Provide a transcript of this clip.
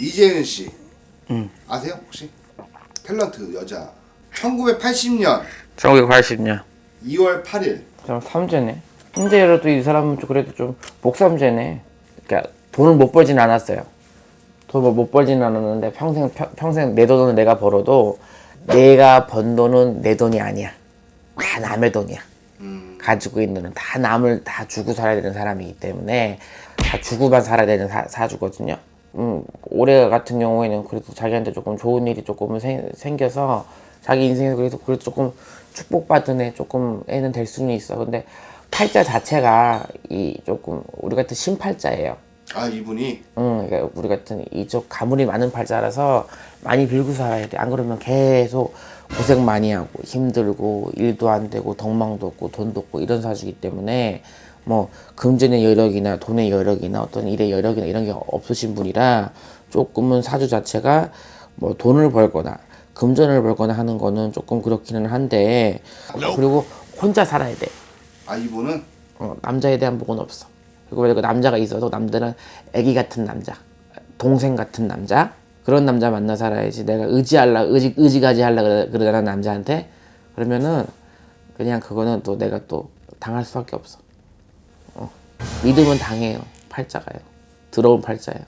이재은 씨 음. 아세요 혹시? 탤런트 여자 1980년 1980년. 2월 8일 그럼 삼재네. 삼재라도 이 사람은 좀 그래도 좀 목삼재네. 그러니까 돈을 못 벌진 않았어요. 돈을 못 벌진 않았는데 평생 평, 평생 내 돈은 내가 벌어도 내가 번 돈은 내 돈이 아니야. 다 남의 돈이야. 음, 가지고 있는 돈은 다 남을 다 주고 살아야 되는 사람이기 때문에 다 주고만 살아야 되는 사, 사주거든요. 음, 올해 같은 경우에는 그래도 자기한테 조금 좋은 일이 조금은 생, 생겨서 자기 인생에서 그래도 그래도 조금 축복받은 애 조금 애는 될 수는 있어. 근데 팔자 자체가 이 조금 우리 같은 신팔자예요. 아 이분이 응, 그러니까 우리 같은 이쪽 가물이 많은 팔자라서 많이 빌고 살아야 돼. 안 그러면 계속 고생 많이 하고 힘들고 일도 안 되고 덕망도 없고 돈도 없고 이런 사주기 때문에 뭐 금전의 여력이나 돈의 여력이나 어떤 일의 여력이나 이런 게 없으신 분이라 조금은 사주 자체가 뭐 돈을 벌거나 금전을 벌거나 하는 거는 조금 그렇기는 한데 그리고 혼자 살아야 돼. 아 이분은 어, 남자에 대한 복은 없어. 그리고 만약에 남자가 있어도 남들은 애기 같은 남자, 동생 같은 남자 그런 남자 만나 살아야지. 내가 의지할라 의지 의지가지 할라 그러- 그러잖아 남자한테 그러면은 그냥 그거는 또 내가 또 당할 수밖에 없어. 어. 믿으면 당해요. 팔자가요. 들어온 팔자예요.